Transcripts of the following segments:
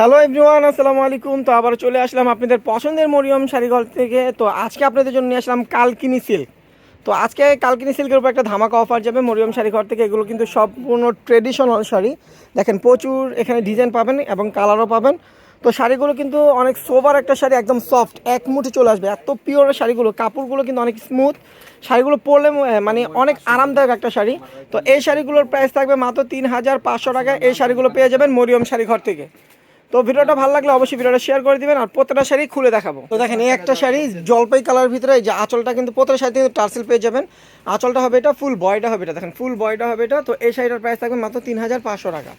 Hello everyone, আসসালামু আলাইকুম। তো আবার চলে আসলাম আপনাদের পছন্দের মরিয়ম শাড়িঘর থেকে। তো আজকে আপনাদের জন্য নিয়ে আসলাম কালকিনি সিল্ক তো আজকে কালকিনি সিল্কের উপর একটা ধামাকা অফার যাবে মরিয়ম শাড়িঘর থেকে। এগুলো কিন্তু সম্পূর্ণ ট্রেডিশনাল শাড়ি। দেখেন, প্রচুর এখানে ডিজাইন পাবেন এবং কালারও পাবেন। তো শাড়িগুলো কিন্তু অনেক সোভার একটা শাড়ি, একদম সফট এক মুঠে চলে আসবে। এত পিওর শাড়িগুলো, কাপড়গুলো কিন্তু অনেক স্মুথ শাড়িগুলো পরলে মানে অনেক আরামদায়ক একটা শাড়ি। তো এই শাড়িগুলোর প্রাইস থাকবে মাত্র তিন হাজার পাঁচশো টাকা। এই শাড়িগুলো পেয়ে যাবেন মরিয়ম শাড়িঘর থেকে। তো ভিডিওটা ভালো লাগলে অবশ্যই ভিডিওটা শেয়ার করে দিবেন, আর প্রত্যেকটা শাড়ি খুলে দেখাবো। তো দেখেন, এই একটা শাড়ি জলপাই কালার ভিতরে, এই যে আঁচলটা কিন্তু প্রত্যেকটা শাড়ি কিন্তু টার্সেল পেয়ে যাবেন। আঁচলটা হবে এটা ফুল বয়টা হবে এটা, দেখেন ফুল বয়টা হবে এটা। তো এই শাড়িটার প্রাইস থাকবে মাত্র তিন হাজার পাঁচশো টাকা।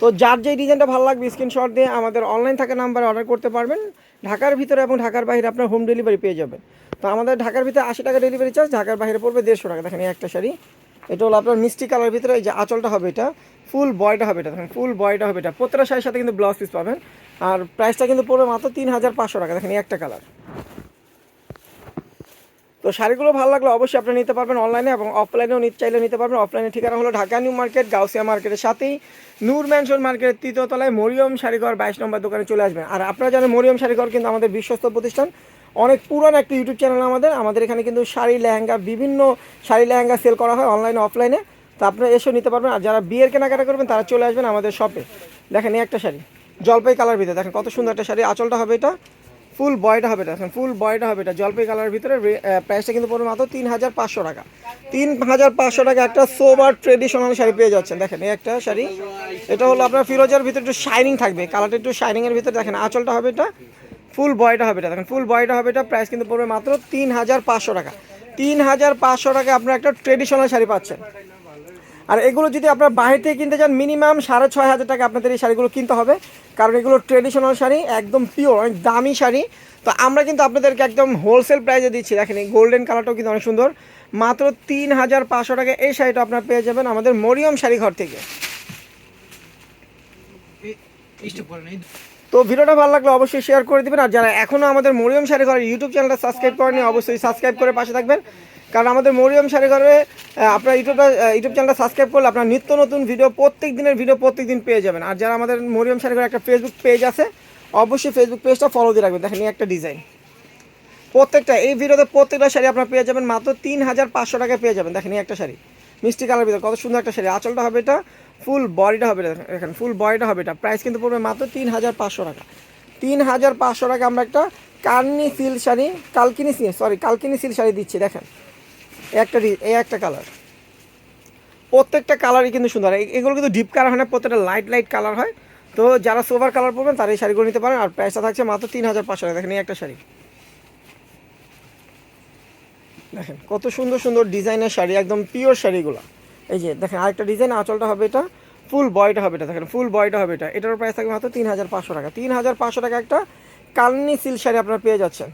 তো যার যেই ডিজাইনটা ভালো লাগবে স্ক্রিনশট দিয়ে আমাদের অনলাইন থাকা নাম্বারে অর্ডার করতে পারবেন। ঢাকার ভিতরে এবং ঢাকার বাইরে আপনার হোম ডেলিভারি পেয়ে যাবেন। তো আমাদের ঢাকার ভিতরে আশি টাকা ডেলিভারি চার্জ ঢাকার বাইরে পড়বে দেড়শো টাকা। দেখেন, এই একটা শাড়ি। এটা হলো আপনার মিষ্টি কালার ভিতরে এই যে আঁচলটা হবে এটা ফুল বয়টা হবে এটা, দেখেন ফুল বয়টা হবে এটা। প্রত্যেকটা শাড়ির সাথে কিন্তু ব্লাউজ পিস পাবেন। আর প্রাইসটা কিন্তু পড়বে মাত্র তিন হাজার পাঁচশো টাকা, দেখেন একটা কালার তো শাড়িগুলো ভালো লাগলে অবশ্যই আপনি নিতে পারবেন অনলাইনে এবং অফলাইনেও নিতে চাইলে নিতে পারবেন। অফলাইনে ঠিকানা হলো ঢাকা নিউ মার্কেট, গাউসিয়া মার্কেটের সাথেই। নূর ম্যানশন মার্কেটের তৃতীয় তলায় মরিয়ম শাড়িঘর বাইশ নম্বর দোকানে চলে আসবেন। আর আপনারা জানেন মরিয়ম শাড়িঘর কিন্তু আমাদের বিশ্বস্ত প্রতিষ্ঠান। অনেক পুরান একটা ইউটিউব চ্যানেল আমাদের। আমাদের এখানে কিন্তু শাড়ি, লেহেঙ্গা, বিভিন্ন শাড়ি, লেহেঙ্গা সেল করা হয় অনলাইনে অফলাইনে তো আপনারা এসেও নিতে পারবেন। আর যারা বিয়ের কেনাকাটা করবেন, তারা চলে আসবেন আমাদের শপে দেখেন এই একটা শাড়ি, জলপাই কালার ভিতরে। দেখেন কত সুন্দর একটা শাড়ি। আঁচলটা হবে এটা ফুল বয়টা হবে এটা। দেখেন ফুল বয়টা হবে এটা, জলপাই কালারের ভিতরে। প্রাইসটা কিন্তু পড়বে মাত্র তিন হাজার পাঁচশো টাকা। তিন হাজার পাঁচশো টাকা একটা সোবার ট্রেডিশনাল শাড়ি পেয়ে যাচ্ছেন। দেখেন এই একটা শাড়ি। এটা হলো আপনার ফিরোজার ভিতরে একটু শাইনিং থাকবে। কালারটা একটু শাইনিংয়ের ভিতরে। দেখেন আঁচলটা হবে এটা। ফুল বয়টা হবে এটা দেখেন ফুল বয়টা হবে এটা প্রাইস কিন্তু পড়বে মাত্র তিন হাজার পাঁচশো টাকা তিন হাজার পাঁচশো টাকা আপনার একটা ট্রেডিশনাল শাড়ি পাচ্ছেন আর এগুলো যদি আপনার বাইরে থেকে কিনতে চান মিনিমাম সাড়ে ছয় হাজার টাকা আপনাদের এই শাড়িগুলো কিনতে হবে কারণ এগুলো ট্রেডিশনাল শাড়ি একদম পিওর অনেক দামি শাড়ি তো আমরা কিন্তু আপনাদেরকে একদম হোলসেল প্রাইসে দিচ্ছি দেখেন এই গোল্ডেন কালারটাও কিন্তু অনেক সুন্দর মাত্র তিন হাজার পাঁচশো টাকা এই শাড়িটা আপনার পেয়ে যাবেন আমাদের মরিয়ম শাড়ি ঘর থেকে তো ভিডিওটা ভালো লাগলে অবশ্যই শেয়ার করে দিবেন। আর যারা এখনও আমাদের মরিয়ম শাড়ি ঘরের ইউটিউব চ্যানেলটা সাবস্ক্রাইব করেনি অবশ্যই সাবস্ক্রাইব করে পাশে থাকবেন। কারণ আমাদের মরিয়ম শাড়ি ঘরে আপনার ইউটিউবটা ইউটিউব চ্যানেলটা সাবস্ক্রাইব করলে আপনার নিত্য নতুন ভিডিও প্রত্যেক দিনের ভিডিও প্রত্যেক দিন পেয়ে যাবেন। আর যারা আমাদের মরিয়ম শাড়ি ঘরে একটা ফেসবুক পেজ আছে, অবশ্যই ফেসবুক পেজটা ফলো দিয়ে রাখবেন। দেখেন একটা ডিজাইন প্রত্যেকটা, এই ভিডিওতে প্রত্যেকটা শাড়ি আপনার পেয়ে যাবেন। মাত্র তিন হাজার পাঁচশো টাকায় পেয়ে যাবেন। দেখেন একটা শাড়ি। মিষ্টি কালার ভিতরে কত সুন্দর একটা শাড়ি। আঁচলটা হবে এটা ফুল বডিটা হবে দেখেন ফুল বডিটা হবে এটা। প্রাইস কিন্তু পড়বে মাত্র তিন হাজার পাঁচশো টাকা। তিন হাজার পাঁচশো টাকা আমরা একটা Carney seal sari, Kalkini seal sorry Kalkini seal sari দিচ্ছি, দেখেন। একটা এই একটা কালার প্রত্যেকটা কালারই কিন্তু সুন্দর। এগুলো কিন্তু ডিপ কালার হয় না, প্রত্যেকটা লাইট লাইট কালার হয়। তো যারা সোভার কালার পরবেন, তারা এই শাড়িগুলো নিতে পারেন। আর প্রাইসটা থাকছে মাত্র তিন হাজার পাঁচশো টাকা। দেখেন, এই একটা শাড়ি। দেখেন, কত সুন্দর সুন্দর ডিজাইনের শাড়ি, একদম পিওর শাড়িগুলো। এই যে দেখেন আরেকটা ডিজাইন আঁচলটা হবে এটা ফুল বয়টা হবে এটা, দেখেন ফুল বয়টা হবে এটা। এটার প্রাইস থাকবে মাত্র তিন হাজার পাঁচশো টাকা। তিন হাজার পাঁচশো টাকা একটা কালনি সিল্ক শাড়ি আপনারা পেয়ে যাচ্ছেন।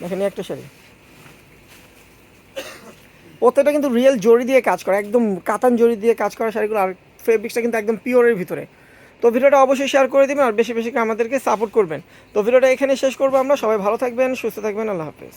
দেখেন একটা শাড়ি। প্রত্যেকটা কিন্তু রিয়েল জরি দিয়ে কাজ করা, একদম কাতান জরি দিয়ে কাজ করা শাড়িগুলো, আর ফেব্রিক্সটা কিন্তু একদম পিওরের ভিতরে। তো ভিডিওটা অবশ্যই শেয়ার করে দিবেন আর বেশি বেশি আমাদেরকে সাপোর্ট করবেন। তো ভিডিওটা এখানে শেষ করব আমরা। সবাই ভালো থাকবেন, সুস্থ থাকবেন, আল্লাহ হাফেজ।